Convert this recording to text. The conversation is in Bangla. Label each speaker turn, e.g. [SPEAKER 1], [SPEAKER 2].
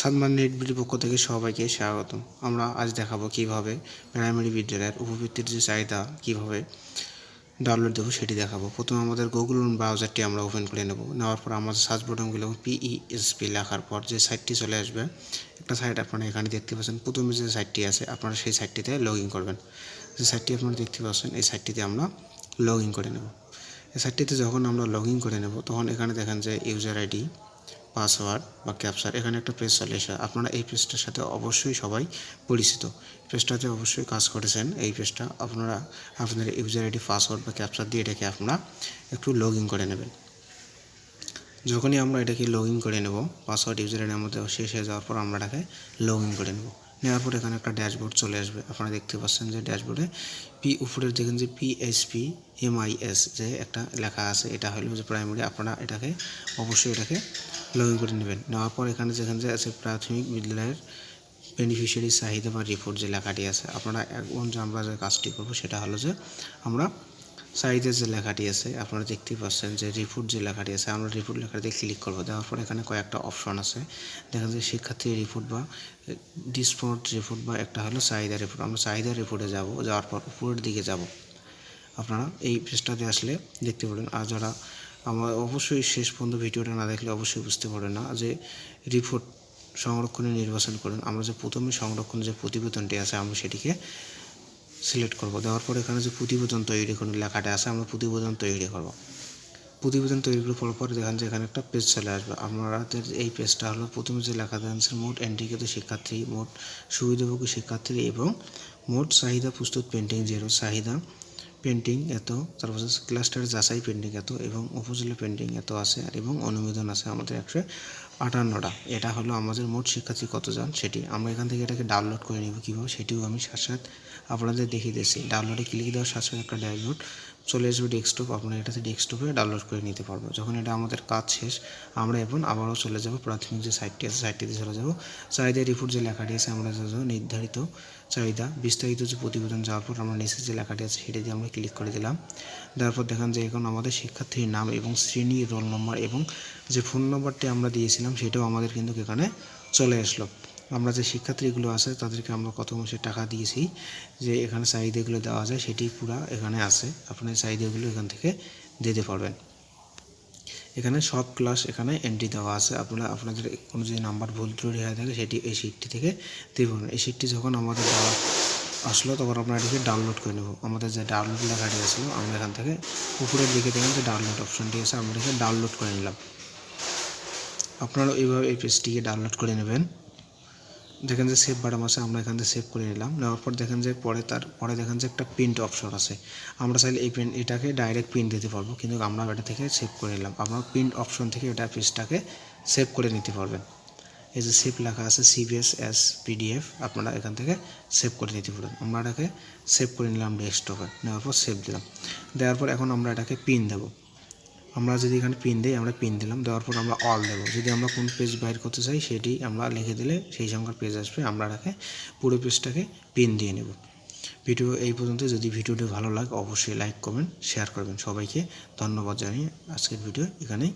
[SPEAKER 1] সাদমান নেট বিডির পক্ষ থেকে সবাইকে স্বাগতম। আমরা আজ দেখাবো কীভাবে প্রাইমারি বিদ্যালয়ের উপবৃত্তির যে চাহিদা, কীভাবে ডাউনলোড দেবো সেটি দেখাবো। প্রথমে আমাদের গুগল ব্রাউজারটি আমরা ওপেন করে নেব। নেওয়ার পর আমাদের সার্চ বটনগুলো পিইএসপি লেখার পর যে সাইটটি চলে আসবে, একটা সাইট আপনারা এখানে দেখতে পাচ্ছেন। প্রথমে যে সাইটটি আছে, আপনারা সেই সাইটটিতে লগ ইন করবেন। যে সাইটটি আপনারা দেখতে পাচ্ছেন, এই সাইটটিতে আমরা লগ ইন করে নেব। এই সাইটটিতে যখন আমরা লগ ইন করে নেব, তখন এখানে দেখেন যে ইউজার আইডি পাসওয়ার্ড বা ক্যাপচার এখানে একটা পেজ চলে এসে, আপনারা এই পেজটার সাথে অবশ্যই সবাই পরিচিত। পেজটাতে অবশ্যই কাজ করেছেন, এই পেজটা আপনারা আপনাদের ইউজার আইডি পাসওয়ার্ড বা ক্যাপচার দিয়ে এটাকে আপনারা একটু লগ করে নেবেন। যখনই আমরা এটাকে লগ করে নেব পাসওয়ার্ড ইউজার আইডি আমাদের শেষ হয়ে যাওয়ার পর আমরা এটাকে লগ করে নেব। নেওয়ার পর এখানে একটা ড্যাশবোর্ড চলে আসবে। আপনারা দেখতে পাচ্ছেন যে ড্যাশবোর্ডে পি উপরের দেখেন যে পিএইচপি এমআইএস যে একটা লেখা আছে, এটা হলো যে প্রাইমারি আপনারা এটাকে অবশ্যই এটাকে লগ ইন করে নেবেন। নেওয়ার পর এখানে যেখানে যে আছে প্রাথমিক বিদ্যালয়ের বেনিফিশিয়ারি চাহিদা বা রিপোর্ট যে লেখাটি আছে, আপনারা এখন যে আমরা যে কাজটি করব, সেটা হলো যে আমরা চাহিদার যে লেখাটি আছে, আপনারা দেখতেই পাচ্ছেন যে রিপোর্ট যে লেখাটি আছে, আমরা রিপোর্ট লেখাটিতে ক্লিক করব। দেওয়ার পর এখানে কয়েকটা অপশন আছে। দেখা যায় শিক্ষার্থী রিপোর্ট বা ডিসপোর্ট রিপোর্ট বা একটা হলো চাহিদা রিপোর্ট আমরা চাহিদা রিপোর্টে যাব, যাওয়ার পর উপরের দিকে যাব। আপনারা এই পেজটাতে আসলে দেখতে পারেন। আর যারা আমার অবশ্যই শেষ পর্যন্ত ভিডিওটা না দেখলে অবশ্যই বুঝতে পারবেন না যে রিপোর্ট সংরক্ষণে নির্বাচন করুন। আমরা যে প্রথমে সংরক্ষণ যে প্রতিবেদনটি আছে, আমরা সেটিকে সিলেক্ট করব। দেওয়ার পর এখানে যে প্রতিবেদন তৈরি করুন লেখাটা আছে, আমরা প্রতিবেদন তৈরি করব। প্রতিবেদন তৈরি করার পর দেখেন যে এখানে একটা পেজ চলে আসবে। আপনাদের এই পেজটা হলো প্রথমে যে লেখা আছে, মোট এন্ট্রিকৃত শিক্ষার্থী, মোট সুবিধাভোগী শিক্ষার্থী এবং মোট চাহিদা প্রস্তুত পেন্টিং যেরকম চাহিদা পেন্টিং এত তারপর ক্লাস্টার যাচাই পেন্টিং এত এবং উপজেলা পেন্টিং এত আছে এবং অনুমোদন আছে আমাদের একশো আটান্নটা। এটা হলো আমাদের মোট শিক্ষার্থী কতজন? সেটি আমরা এখান থেকে এটাকে ডাউনলোড করে নিব কীভাবে, সেটিও আমি সাথে সাথে আপনাদের দেখিয়ে দিচ্ছি ডাউনলোডে ক্লিক দেওয়ার সাথে সাথে একটা ডাউনলোড চলে আসবে ডেস্কটপ আপনারা এটাতে ডেস্কটপে ডাউনলোড করে নিতে পারব। যখন এটা আমাদের কাজ শেষ, আমরা এখন আবারও চলে যাব প্রাথমিক যে সাইটটি আছে সাইটটিতে চলে যাব। চাহিদা রিপোর্ট যে লেখাটি আছে, আমরা নির্ধারিত চাহিদা, বিস্তারিত যে প্রতিবেদন যাওয়ার পর আমরা নিচে যে লেখাটি আছে, সেটি দিয়ে আমরা ক্লিক করে দিলাম। তারপর দেখেন যে এখন আমাদের শিক্ষার্থীর নাম এবং শ্রেণি রোল নম্বর এবং যে ফোন নম্বরটি আমরা দিয়েছিলাম, সেটাও আমাদের কিন্তু এখানে চলে আসলো। আমরা যে শিক্ষার্থীগুলো আছে, তাদেরকে আমরা কত মাসে টাকা দিয়েছি, যে এখানে চাহিদাগুলো দেওয়া যায় সেটি পুরা এখানে আছে। আপনার চাহিদাগুলো এখান থেকে দিতে পারবেন। এখানে সব ক্লাস এখানে এন্ট্রি দেওয়া আছে। আপনারা, আপনাদের কোনো যদি নাম্বার ভুল ত্রুটি হয়ে থাকে, সেটি এই শিটটি থেকে দিয়ে পারবেন এই শিটটি যখন আমাদের দেওয়া আসলো, তখন আপনারা এটিকে ডাউনলোড করে নেব। আমাদের যে ডাউনলোড লেখাটি আসলো আমরা এখান থেকে উপরের দিকে দেখেন যে ডাউনলোড অপশানটি আছে, আমরা এখানে ডাউনলোড করে নিলাম। আপনারা এইভাবে এই পেজটিকে ডাউনলোড করে নেবেন। দেখেন যে সেভ বাটন আছে, আমরা এখান থেকে সেভ করে নিলাম। নেওয়ার পর দেখেন যে পরে তার, পরে দেখেন যে একটা প্রিন্ট অপশন আছে। আমরা চাইলে এই প্রিন্ট এটাকে ডাইরেক্ট প্রিন্ট দিতে পারব, কিন্তু আমরা এটা থেকে সেভ করে নিলাম। আপনার প্রিন্ট অপশন থেকে এটা পেজটাকে সেভ করে নিতে পারবেন। এই যে সেভ লেখা আছে সিবিএস এস পিডিএফ আপনারা এখান থেকে সেভ করে নিতে পারবেন। আমরা এটাকে সেভ করে নিলাম ডেস্কটপে নেওয়ার পর সেভ দিলাম। দেওয়ার পর এখন আমরা এটাকে পিন দেবো। আমরা যদি এখানে পিন দিই, আমরা পিন দিলাম, দেওয়ার পর আমরা অল দেবো। যদি আমরা কোন পেজ বাইর করতে চাই, সেটি আমরা লিখে দিলে সেই সংখ্যার পেজ আসবে, আমরা তাকে পুরো পেজটাকে পিন দিয়ে নেব। ভিডিও এই পর্যন্ত। যদি ভিডিওটি ভালো লাগে, অবশ্যই লাইক কমেন্ট শেয়ার করবেন। সবাইকে ধন্যবাদ জানিয়ে আজকের ভিডিও এখানেই